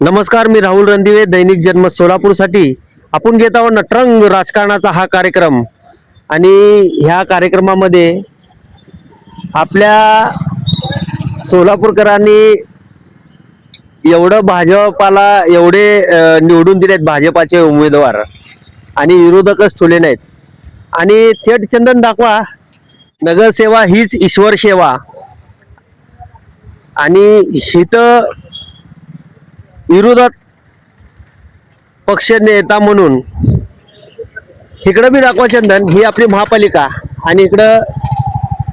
नमस्कार मी राहुल रणदिवे दैनिक जन्म सोलापूरसाठी. आपण घेत आहोत नटरंग राजकारणाचा हा कार्यक्रम. आणि ह्या कार्यक्रमामध्ये आपल्या सोलापूरकरांनी एवढं भाजपाला एवढे निवडून निवडून दिलेत भाजपाचे उमेदवार. आणि विरोधकच ठेवले नाहीत. आणि थेट चंदन दाखवा नगरसेवा हीच ईश्वर सेवा. आणि इथं विरोधात पक्ष नेता म्हणून. इकडं बी दाखवा चंदन ही आपली महापालिका आणि इकडं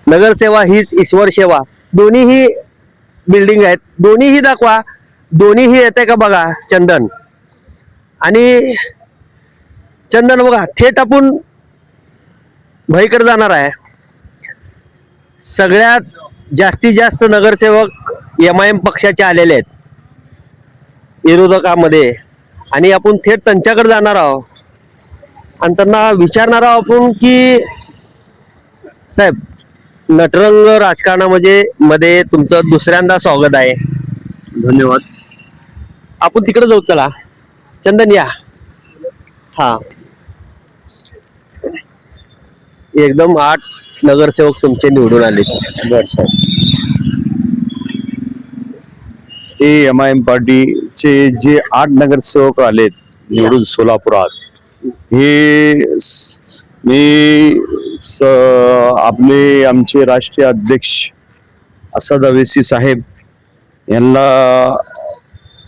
नगरसेवा हीच ईश्वर सेवा. दोन्हीही बिल्डिंग आहेत. दोन्हीही दाखवा. दोन्हीही येते का बघा चंदन. आणि चंदन बघा थेट आपण भाईकडे जाणार आहे. सगळ्यात जास्तीत जास्त नगरसेवक एम आय एम पक्षाचे आलेले आहेत. विरोधकामध्ये. आणि आपण थेट त्यांच्याकडे जाणार आहोत. आणि त्यांना विचारणार आहोत आपण की साहेब नटरंग राजकारणामध्ये मध्ये तुमचं दुसऱ्यांदा स्वागत आहे. धन्यवाद. आपण तिकडे जाऊ चला. चंदन या. हा. एकदम आठ नगरसेवक तुमचे निवडून आले. बर साहेब. हे एम आय एम पार्टीचे जे आठ नगरसेवक आलेत निवडून सोलापुरात हे मी स- आपले आमचे राष्ट्रीय अध्यक्ष असद अवेसी साहेब यांना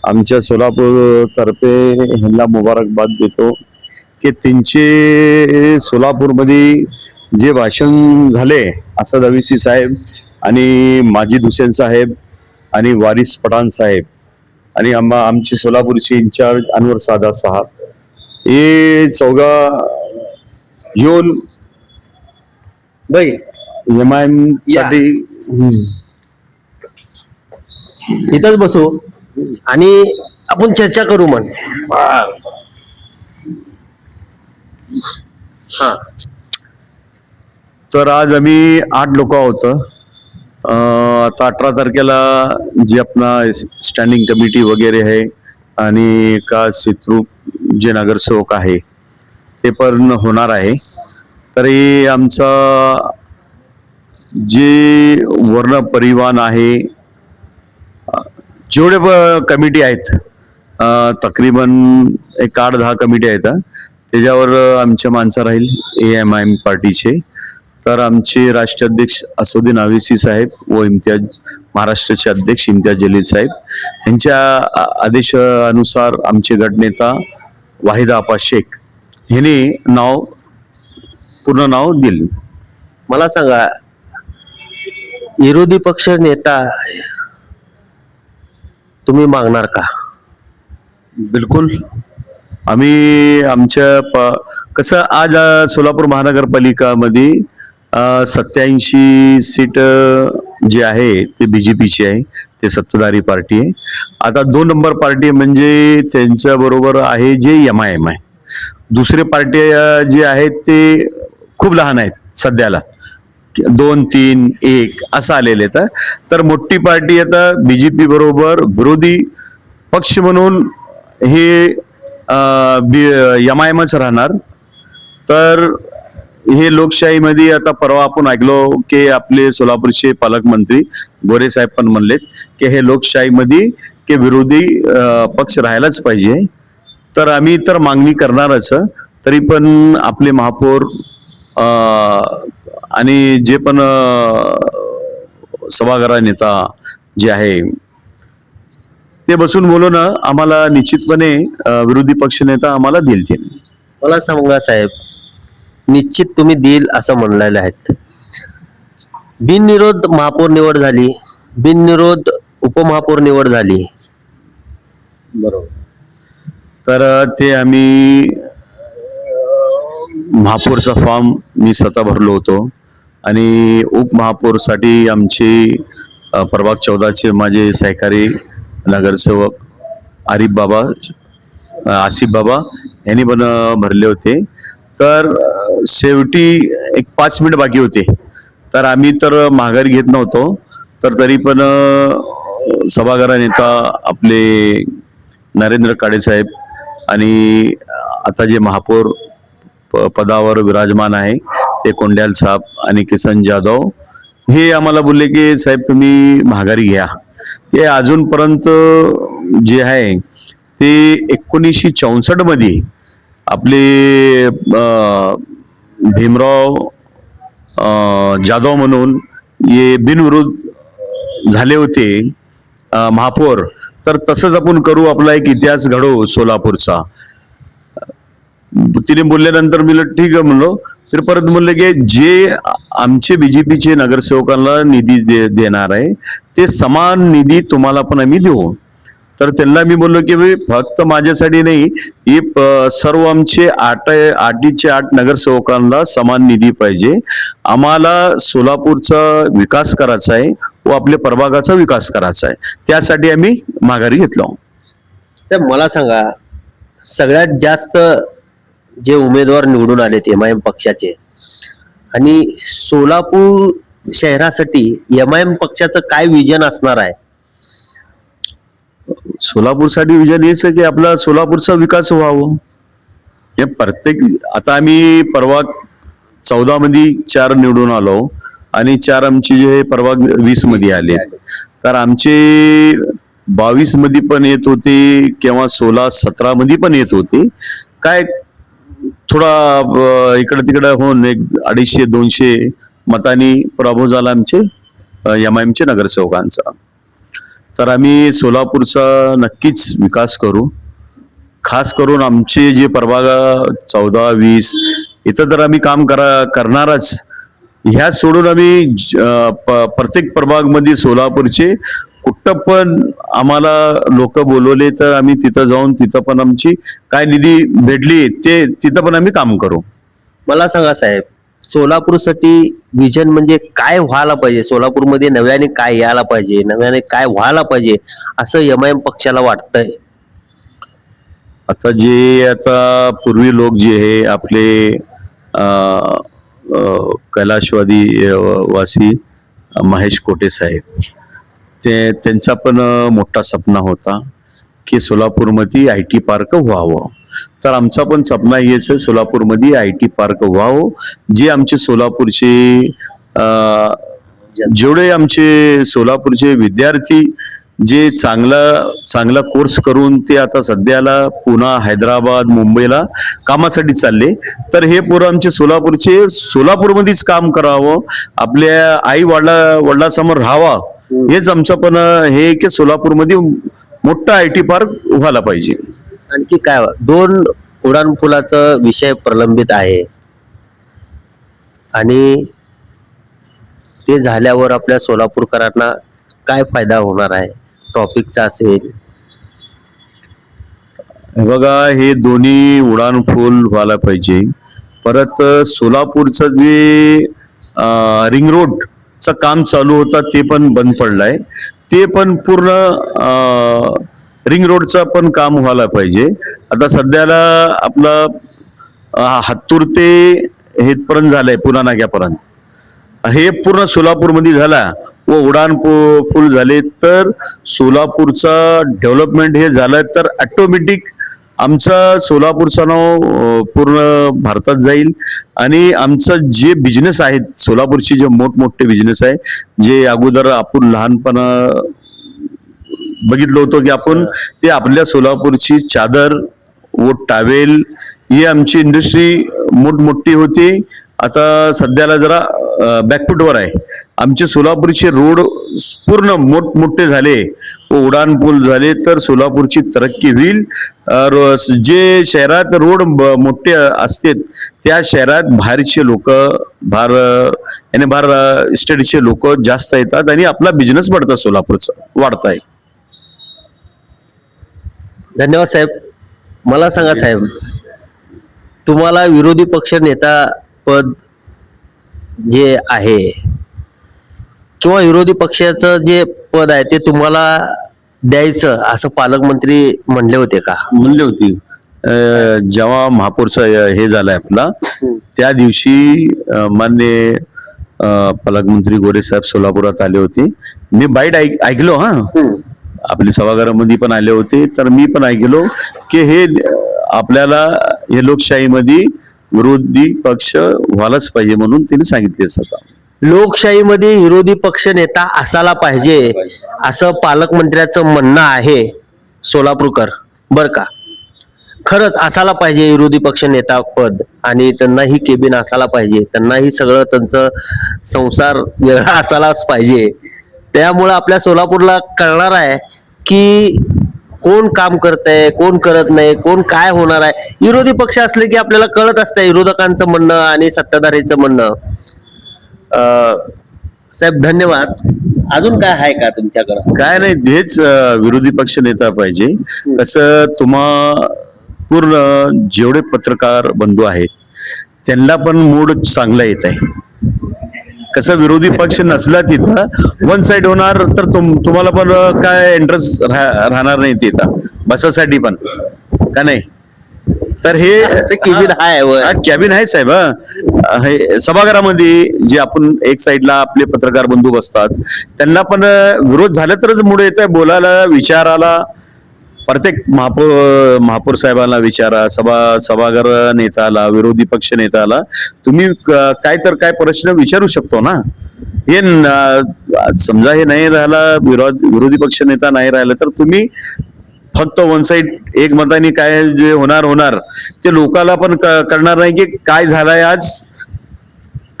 आमच्या सोलापूरतर्फे ह्यांना मुबारकबाद देतो की त्यांचे सोलापूरमध्ये जे भाषण झाले असद अवेसी साहेब आणि माजिद हुसेन साहेब आणि वारिस पठाण साहेब आणि आम्हा आमचे सोलापूरचे इन्चार्ज अनवर सादा साहेब हे चौघा येऊन बाई एम आय एमसाठी इथंच बसू. आणि आपण चर्चा करू मग. हा. तर आज आम्ही आठ लोक आहोत. आता अठरा तारखेला जे आपला स्टँडिंग कमिटी वगैरे आहे आणि का सित्रू जे नगरसेवक आहे ते पण होणार आहे. तरी आमचा जे वर्ण परिवहन आहे जेवढे कमिटी आहेत तकरीबन एक आठ दहा कमिटी आहेत त्याच्यावर आमच्या माणसं राहील ए एम आय एम पार्टीचे. तर आमचे राष्ट्राध्यक्ष असुद्दीन अवेसी साहेब व इम्तियाज महाराष्ट्राचे अध्यक्ष इम्तियाज जलील साहेब. यांच्या आदेशानुसार आमचे गटनेता वाहिदा आपा शेख ह्याने नाव पूर्ण नाव दिले. मला सांगा विरोधी पक्ष नेता तुम्ही मागणार का? बिलकुल. आम्ही आमच्या प कसं आज सोलापूर महानगरपालिकामध्ये सत्याऐंशी सीट जी आहे ते बी जे पीची आहे ते सत्ताधारी पार्टी आहे. आता दोन नंबर पार्टी म्हणजे त्यांच्या बरोबर आहे जे एम आय एम आहे. दुसरे पार्टी जे आहेत ते खूप लहान आहेत सध्याला. दोन तीन एक असं आलेले आहेत. तर मोठी पार्टी आता बी जे बरोबर विरोधी पक्ष म्हणून हे एम आय एमच राहणार. तर हे लोकशाहीमध्ये आता परवा आपण ऐकलो की आपले सोलापूरचे पालकमंत्री गोरे साहेब पण म्हणलेत की हे लोकशाहीमध्ये की विरोधी पक्ष राहायलाच पाहिजे. तर आम्ही तर मागणी करणारच तरी पण आपले महापौर आणि जे पण सभागृह नेता जे आहे ते बसून बोलून आम्हाला निश्चितपणे विरोधी पक्ष नेता आम्हाला दिलतील मला सांगा साहेब निश्चित तुम्ही देईल असं म्हणलेले आहेत. बिनविरोध महापौर निवड झाली. बिनविरोध उपमहापौर निवड झाली. बरोबर. तर ते आम्ही महापौरचा फॉर्म मी स्वतः भरलो होतो. आणि उपमहापौरसाठी आमचे प्रभाग चौदाचे माझे सहकारी नगरसेवक आरिफ बाबा आसिफ बाबा यांनी पण भरले होते. तर शेवटी एक पाच मिनिट बाकी होते. तर आम्ही तर माघार घेत नव्हतो. तर तरी पण अं, नेता आपले नरेंद्र काळे साहेब आणि आता जे महापौर प- पदावर विराजमान आहे ते कोंड्याल साहेब आणि किसन जाधव हे आम्हाला बोलले की साहेब तुम्ही माघारी घ्या. हे अजूनपर्यंत जे आहे ते एकोणीसशे चौसष्टमध्ये आपले भीमराव जाधव म्हणून हे बिनविरोध झाले होते महापौर. तर तसंच आपण करू आपला एक इतिहास घडवू सोलापूरचा. तिने बोलल्यानंतर मी ठीक आहे म्हणलो. तर परत म्हणलं की जे आमचे बीजेपीचे नगरसेवकांना निधी दे, देणार आहे ते समान निधी तुम्हाला पण आम्ही देऊ. तर त्यांना मी बोललो की भाई फक्त माझ्यासाठी नाही ही प- सर्व आमचे आठ आठीचे आठ नगरसेवकांना समान निधी पाहिजे. आम्हाला सोलापूरचा विकास करायचा आहे व आपल्या प्रभागाचा विकास करायचा आहे. त्यासाठी आम्ही माघारी घेतलो. तर मला सांगा सगळ्यात जास्त जे उमेदवार निवडून आले एम आय एम पक्षाचे आणि सोलापूर शहरासाठी एम आय एम पक्षाचं काय विजन असणार आहे? सोलापूरसाठी विजन हेच आहे की आपला सोलापूरचा विकास व्हावं. हे प्रत्येक आता आम्ही परवा चौदा मध्ये चार निवडून आलो आणि चार आमचे जे परवा वीसमध्ये आले. तर आमचे बावीसमध्ये पण येत होते किंवा सोळा सतरा मध्ये पण येत होते. काय थोडा इकडं तिकडं होऊन एक अडीचशे दोनशे मतांनी पराभव झाला आमचे एम आय एमचे नगरसेवकांचा. तर आम्ही सोलापूरचा नक्कीच विकास करू. खास करून आमचे जे प्रभाग चौदा वीस इथं तर आम्ही काम करा करणारच ह्या सोडून आम्ही ज- प- प्रत्येक प्रभागमध्ये सोलापूरचे कुठं पण आम्हाला लोक बोलवले तर आम्ही तिथं जाऊन तिथं पण आमची काय निधी भेटली ते तिथं पण आम्ही काम करू. मला सांगा साहेब सोलापूरसाठी विजन म्हणजे काय व्हायला पाहिजे? सोलापूरमध्ये नव्याने काय यायला पाहिजे? नव्याने काय व्हायला पाहिजे? असं एम आय एम पक्षाला वाटतंय. आता जे आता पूर्वी लोक जे हे आपले कैलाशवादी वासी महेश कोटे साहेब ते त्यांचा पण मोठा सपना होता की सोलापूरमध्ये आय टी पार्क व्हावं. तर आमचा पण सपना हेच आहे सोलापूरमध्ये आय टी पार्क व्हावं. जे आमचे सोलापूरचे जेवढे आमचे सोलापूरचे विद्यार्थी जे चांगला चांगला कोर्स करून ते आता सध्याला पुणे हैदराबाद मुंबईला कामासाठी चालले. तर हे पोरं आमचे सोलापूरचे सोलापूरमध्येच काम करावं आपल्या आई वडिला वडिलासमोर राहावा. हेच आमचं पण हे की सोलापूरमध्ये मोठा आय टी पार्क व्हायला पाहिजे. आणखी काय दोन उडान पुलाचा विषय प्रलंबित आहे. आणि ते झाल्यावर आपल्या सोलापूरकरांना काय फायदा होणार आहे? ट्रॉफिकचा असेल. बघा हे दोन्ही उडान व्हायला पाहिजे. परत सोलापूरचं जे रिंग रोडचं काम चालू होतं ते पण बंद पडलं आहे ते पण पूर्ण रिंग रोडचं पण काम व्हायला पाहिजे. आता सध्याला आपलं अं, हातूर ते हेतपर्यंत झालंय पुन्हा नाक्यापर्यंत हे पूर्ण सोलापूरमध्ये झाला. व उडान पु- फुल झाले. तर सोलापूरचा डेव्हलपमेंट हे झालं तर ऑटोमॅटिक आमचा सोलापूरचं नाव पूर्ण भारतात जाईल. आणि आमचं जे बिझनेस आहेत सोलापूरचे जे मोठमोठे बिझनेस आहे जे अगोदर आपण लहानपणा बघितलं होतं की आपण ते आपल्या सोलापूरची चादर व टावेल ही आमची इंडस्ट्री मोठमोठी होती. आता सध्याला जरा बॅकफुटवर आहे. आमचे सोलापूरचे रोड पूर्ण मोठमोठे झाले. व उडान पूल झाले तर सोलापूरची तरक्की होईल. जे शहरात रोड मोठे असतात त्या शहरात बाहेरचे लोक बाहेर याने बाहेर स्टेटचे लोक जास्त येतात आणि आपला बिझनेस वाढतात सोलापूरचा वाढताय. धन्यवाद साहेब. मला सांगा साहेब तुम्हाला विरोधी पक्ष नेता पद जे आहे किंवा विरोधी पक्षाचं जे पद आहे ते तुम्हाला द्यायचं असं पालकमंत्री म्हणले होते का? म्हणली होती. जेव्हा महापौरचा हे झालाय आपला त्या दिवशी मान्य पालकमंत्री गोरे साहेब सोलापुरात आले होते. मी बाईट ऐक ऐकलो हा. आपले सभागृहामध्ये पण आले होते तर मी पण ऐकलो की हे आपल्याला हे लोकशाहीमध्ये विरोधी पक्ष व्हायलाच पाहिजे म्हणून तिने सांगितले स्वतः लोकशाहीमध्ये विरोधी पक्ष नेता असायला पाहिजे असं पालकमंत्र्याचं म्हणणं आहे सोलापूरकर. बर का? खरंच असायला पाहिजे विरोधी पक्ष नेता पद आणि त्यांनाही केबिन असायला पाहिजे त्यांनाही सगळं त्यांचं संसार वेगळा असायलाच पाहिजे. त्यामुळं आपल्या सोलापूरला कळणार आहे की कोण काम करतंय कोण करत नाही कोण काय होणार आहे. विरोधी पक्ष असले की आपल्याला कळत असतंय विरोधकांचं म्हणणं आणि सत्ताधारीचं म्हणणं. साहेब धन्यवाद. अजून काय आहे का तुमच्याकडं? काय नाही हेच विरोधी पक्ष नेता पाहिजे. कसं तुम्हा पूर्ण जेवढे पत्रकार बंधू आहेत त्यांना पण मूड चांगला येत आहे कसं विरोधी पक्ष नसला तिथं वन साइड होणार तर तुम तुम्हाला पण काय इंटरेस्ट राहणार नाही तिथं बसासाठी पण का नाही तर हे केबिन आहे. कॅबिन आहे साहेब हं. हे सभागृहामध्ये जे आपण एक साइडला आपले पत्रकार बंधू बसतात त्यांना पण विरोध झाला तरच मुळे येत आहे बोलायला विचाराला प्रत्येक महापौर महापौर साहेबांना विचारा सभा सभागृह नेत्याला विरोधी पक्ष नेत्याला तुम्ही काय तर काय प्रश्न विचारू शकतो ना हे समजा हे नाही राहिला विरोध विरोधी पक्ष नेता नाही राहिला तर तुम्ही फक्त वन साइड एक मताने काय जे होणार होणार ते लोकाला पण क- कळणार नाही की काय झालंय आज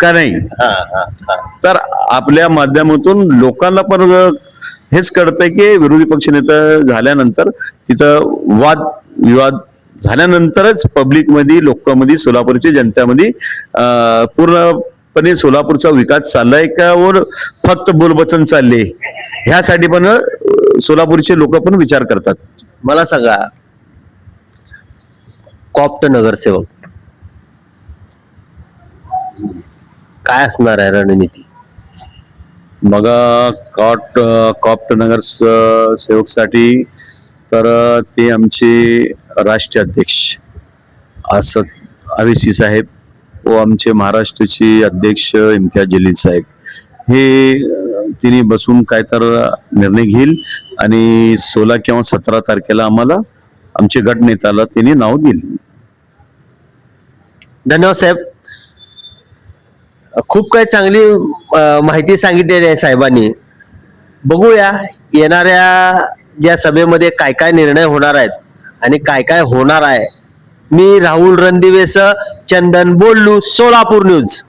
का नाही हा, हा, हा. तर आपल्या माध्यमातून लोकांना पण हेच कळतंय की विरोधी पक्षनेता झाल्यानंतर तिथं वाद विवाद झाल्यानंतरच पब्लिकमध्ये लोकांमध्ये सोलापूरच्या जनतेमध्ये पूर्णपणे सोलापूरचा विकास चाललाय का वर फक्त बोलबचन चालले? ह्यासाठी पण सोलापूरचे लोक पण विचार करतात. मला सांगा कॉप्ट नगरसेवक काय असणार आहे रणनीती? मग कॉट कॉप्ट नगर सेवकसाठी तर ते आमचे राष्ट्रीय अध्यक्ष असद अविसी साहेब व आमचे महाराष्ट्राचे अध्यक्ष इम्तियाज जलील साहेब. हे तिने बसून काय तर निर्णय घेईल आणि सोळा किंवा सतरा तारखेला आम्हाला आमचे गटनेत्याला तिने नाव देईल. धन्यवाद साहेब. खूप काही चांगली माहिती सांगितलेली आहे साहेबांनी. बघूया येणाऱ्या या सभेमध्ये काय काय निर्णय होणार आहेत आणि काय काय होणार आहे मी राहुल रणदिवेस चंदन बोललू सोलापूर न्यूज.